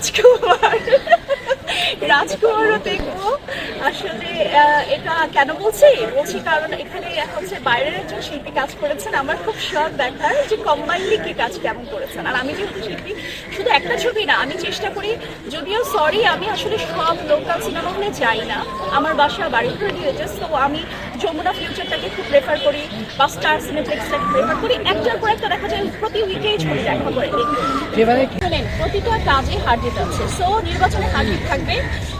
রাজকুমার। রাজকুমারও দেখব। আসলে এটা কেন বলছি? বলছি কারণ এখানে হচ্ছে বাইরের একজন শিল্পী কাজ করেছেন। আমার খুব শখ দেখার যে কম্বাইনলি কি কাজ কেমন করেছেন। আর আমি যেহেতু শিল্পী শুধু একটা ছবি না আমি চেষ্টা করি যদিও সরি আমি আসলে সব লোকাল সিনেমা হলে যাই না। আমার বাসা বাড়িপুরে ডিরেক্টার তো আমি যমুনা ফিউচারটাকে খুব প্রেফার করি বা স্টার সিনেপ্লেক্সটাকে প্রেফার করি। একটার পর একটা দেখা যায় প্রতি উইকেই ছবি দেখা করে। প্রতিটা কাজে হারজিত আছে সো নির্বাচনে হারজিত থাকবে।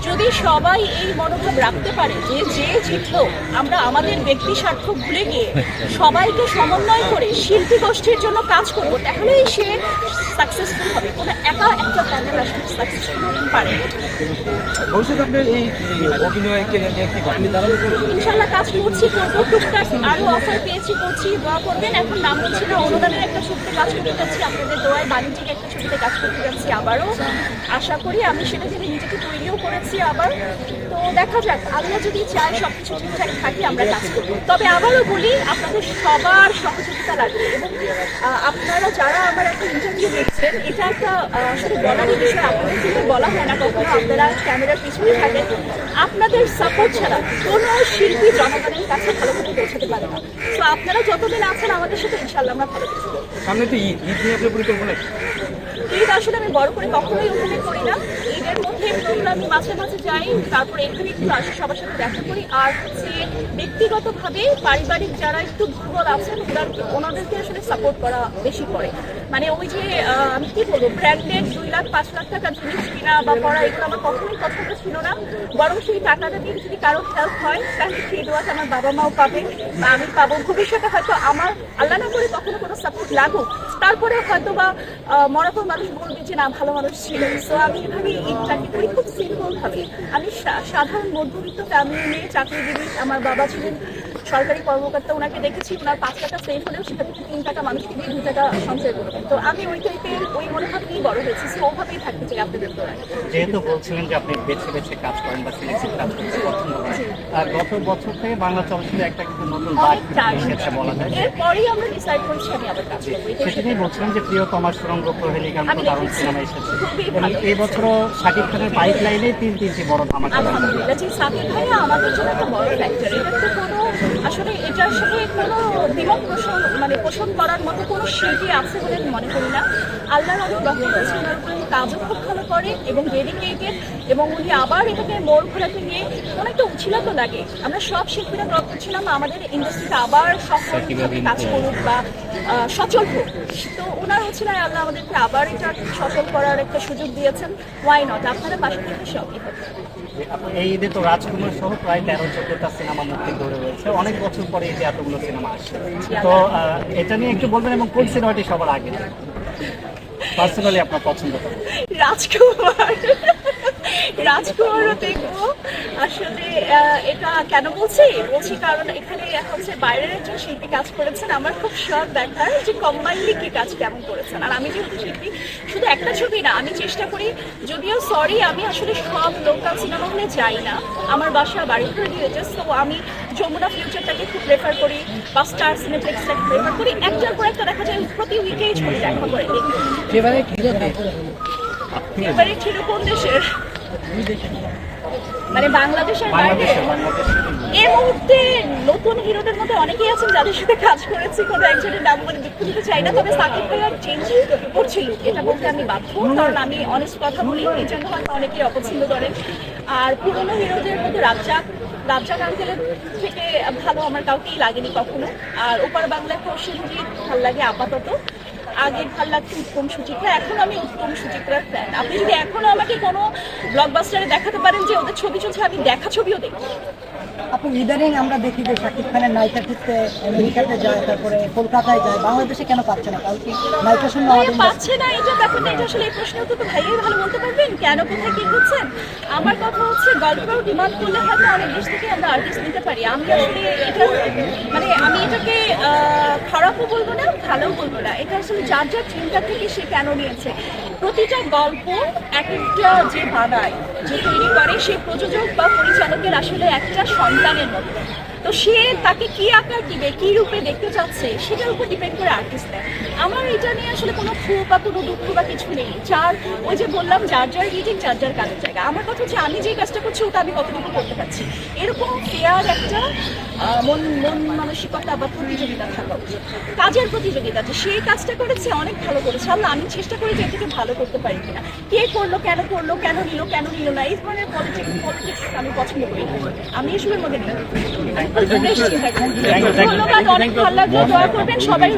যদি সবাই এই মনোভাব রাখতে পারে যে যে জিতলো আমরা আমাদের ব্যক্তি স্বার্থ ভুলে গিয়ে সবাইকে সমন্বয় করে শিল্পী গোষ্ঠীর জন্য কাজ করব তাহলেই সে সাকসেসফুল হবে। কোনো একা একটা প্যানেল আসলে সাকসেসফুল হতে পারে ভবিষ্যতে আপনার এই অভিনয়কে ইনশাল্লাহ কাজ করছি করব টুকটাক আরও অফার পেয়েছি করছি দোয়া করবেন। এখন নাম হচ্ছে না অনুদানের একটা ছবিতে কাজ করতে যাচ্ছি আপনাদের দোয়ায় বাণিজ্যিক একটা ছবিতে কাজ করতে যাচ্ছি আবারও। আশা করি আমি সেটা জেনে নিজেকে তৈরিও করেছি আবার তো দেখা যাক আল্লাহ যদি চায় সবকিছু ঠিকঠাক থাকে আমরা কাজ করব। তবে আবারও বলি আপনাদের সবার সহযোগিতা লাগবে। এবং আপনারা যারা আমার একটা ইন্টারভিউ দেখছেন এটা একটা আসলে বলারই বিষয় আপনাদের কিন্তু বলা হয় না কখনো আপনারা ক্যামেরার পিছনেই থাকেন। আপনাদের সাপোর্ট ছাড়া কোনো শিল্পী জনগণের কাছে ভালো করে পৌঁছাতে পারে না। তো আপনারা যতদিন আছেন আমাদের সাথে ইনশাল্লাহ আমরা ভালো কিছু সামনে তো ঈদ ঈদ নিয়ে আপনার পরিকল্পনা ঈদ আসলে আমি বড় করে কখনোই ওখানে করি না। মধ্যে মাঝে মাঝে যাই তারপরে এখানে একটু আসি সবার সাথে দেখা করি। আর হচ্ছে ব্যক্তিগতভাবে পারিবারিক যারা একটু দুর্বল আছেন ওনার ওনাদেরকে আসলে সাপোর্ট করা বেশি করে। মানে ওই যে আমি কি বলব ব্র্যান্ডেড দুই লাখ পাঁচ লাখ টাকা জিনিস কিনা বা পড়া এগুলো আমার কখনোই পছন্দ ছিল না। বরং সেই টাকাটা দিয়ে যদি কারও হেল্প হয় তাহলে সেই দোয়াটা আমার বাবা মাও পাবে। বা আমি পাবো। ভবিষ্যতে হয়তো আমার আল্লাহ না করে কখনো কোনো সাপোর্ট লাগুক। তারপরে হয়তো বা আহ, মানুষ বলবে যে না ভালো মানুষ ছিল সো আমি এভাবে ঈদটাকে করি খুব সিম্পল ভাবে। আমি সাধারণ মধ্যবিত্ত ফ্যামিলি নিয়ে চাকরিজীবী আমার বাবা ছিলেন সরকারি কর্মকর্তা ওনাকে দেখেছি। ওনার পাঁচ টাকা সেভ হলেও সেটা থেকে তিন টাকা মানুষকে দিয়ে দু টাকা সঞ্চয় করবেন তো আমি ওই টাইপের ওই মনোভাব বড় হয়েছি সো ওভাবেই থাকতে চাই আপনাদের দ্বারা। যেহেতু বলছিলেন যে আপনি বেছে বেছে কাজ করেন বা সিলেক্টিভ কাজ করতে পছন্দ করেন আর গত বছর থেকে বাংলা চলচ্চিত্রে একটা কিন্তু নতুন এসেছে বলা যায়। এরপরেই আমরা ডিসাইড করছি আমি আবার কাজ করব। এটাই সেখানেই বলছিলাম যে প্রিয়তমার সুরঙ্গ প্রহেলিকার মতো আমি দারুণ সিনেমা এসেছে। এবং। এই বছরও শাকিব খানের পাইপ লাইনে তিন তিনটি বড় ধামাকা। আলহামদুলিল্লাহ। যে সাকিব ভাইয়া আমাদের জন্য একটা বড় ফ্যাক্টর এটা তো কোনো আসলে এটার সাথে কোনো দ্বিমত পোষণ মানে পোষণ করার মতো কোনো শিল্পী আছে বলে আমি মনে করি না। আল্লাহর অনেক রহমত আছে ওনার উপর উনি কাজও খুব ভালো করে এবং ডেডিকেটেড এবং উনি আবার এটাকে মোড় ঘোরাতে নিয়ে অনেকটা উচ্ছিলত লাগে। আমরা সব শিল্পীরা ক্রপ করছিলাম আমাদের ইন্ডাস্ট্রিতে আবার সফলভাবে কাজ করুক বা সচল হোক। তো ওনার হচ্ছে না আল্লাহ আমাদেরকে আবার এটা সচল করার একটা সুযোগ দিয়েছেন। ওয়াই নট আপনারা পাশে থেকে সবই এই ঈদে তো রাজকুমার সহ প্রায় তেরো চোদ্দটা সিনেমা মুক্তি ধরে রয়েছে। অনেক বছর পরে এই যে এতগুলো সিনেমা আসছে। তো এটা নিয়ে একটু বলবেন এবং কোন সিনেমাটি সবার আগে? পার্সোনালি আপনার পছন্দ। রাজকুমার। রাজকুমারও দেখব। আসলে এটা কেন বলছি? বলছি কারণ এখানে হচ্ছে বাইরের একজন শিল্পী কাজ করেছেন আমার খুব শখ দেখার যে কম্বাইনলি কি কাজ কেমন করেছেন। আর আমি যেহেতু শিল্পী শুধু একটা ছবি না আমি চেষ্টা করি যদিও সরি আমি আসলে সব লোকাল সিনেমা হলে যাই না। আমার বাসা বাড়িপুরে ডিরেক্টার তো আমি যমুনা ফিউচারটাকে খুব প্রেফার করি বা স্টার সিনেপ্লেক্সটাকে প্রেফার করি। একটার পর একটা দেখা যায় প্রতি উইকেই ছবি দেখা করে। দেখি ফেভারিট হিরো এবারে ছিল কোন দেশের? মানে বাংলাদেশের বাইরে? এই মুহূর্তে নতুন হিরোদের মধ্যে অনেকেই আছেন যাদের সাথে কাজ করেছি কোনো একজনের নাম বলে দুঃখ দিতে চাই না তবে সাকিব ভাইয়ার চেঞ্জ করছিল। এটা বলতে আমি বাধ্য কারণ আমি অনেস্ট কথা বলি এই জন্য হয়তো অনেকেই অপছন্দ করেন। আর পুরোনো হিরোদের মধ্যে রাজ্জাক রাজ্জাক আঙ্কেলের থেকে ভালো আমার কাউকেই লাগেনি কখনো। আর ওপার বাংলায় প্রসেনজিৎ ভালো লাগে আপাতত। আগে ভালো লাগতো উত্তম সুচিত্রা, এখন আমি উত্তম সুচিত্রার ফ্যান আপনি যদি এখনও আমাকে কোনো ব্লকবাস্টারে দেখাতে পারেন যে ওদের ছবি চলছে, আমি দেখা ছবিও দেখি আপু ইদানিং আমরা দেখি যে শাকিব খানের নায়িকা ক্ষেত্রে আমেরিকাতে যায় তারপরে কলকাতায় যায় বাংলাদেশে কেন পাচ্ছে না? কারণ কি নায়িকা শূন্য আমাদের পাচ্ছে না এই যে ব্যাপারটা এটা আসলে এই প্রশ্ন তো ভাইয়াই ভালো বলতে পারবেন। কেন কোথায় কি হচ্ছেন আমার কথা হচ্ছে গল্পেও ডিমান্ড করলে হয়তো অনেক দেশ থেকে আমরা আর্টিস্ট নিতে পারি। আমি আসলে এটা মানে আমি এটাকে খারাপও বলব না ভালোও বলব না। এটা আসলে যার যার চিন্তা থেকে সে কেন নিয়েছে? প্রতিটা গল্প এক একটা যে বানায় যে তৈরি করে সেই প্রযোজক বা পরিচালকের আসলে একটা সন্তানের মতো তো সে তাকে কি আকার দিবে, কি রূপে দেখতে চাচ্ছে, সেটার উপর ডিপেন্ড করে আর্টিস্ট দেয়। আমার এটা নিয়ে আসলে কোনো ক্ষোভ বা কোনো দুঃখ বা কিছু নেই। যার, ওই যে বললাম, যার যার রিজিক যার যার কাজের জায়গা। আমার কথা হচ্ছে, আমি যে কাজটা করছি, ওটা আমি কতটুকু করতে পারছি? এরকম ফেয়ার একটা মন মন মানসিকতা বা প্রতিযোগিতা থাকা উচিত। কাজের প্রতিযোগিতা, যে সেই কাজটা করেছে, অনেক ভালো করেছে। আল্লাহ, আমি চেষ্টা করি যে এটাকে ভালো করতে পারি কিনা। কে করল, কেন করল, কেন নিল কেন নিল না, এই ধরনের পলিটিক্স পলিটিক্স আমি পছন্দ করি আমি এসবের মধ্যে ধন্যবাদ অনেক ভালো লাগল দোয়া করবেন সবাই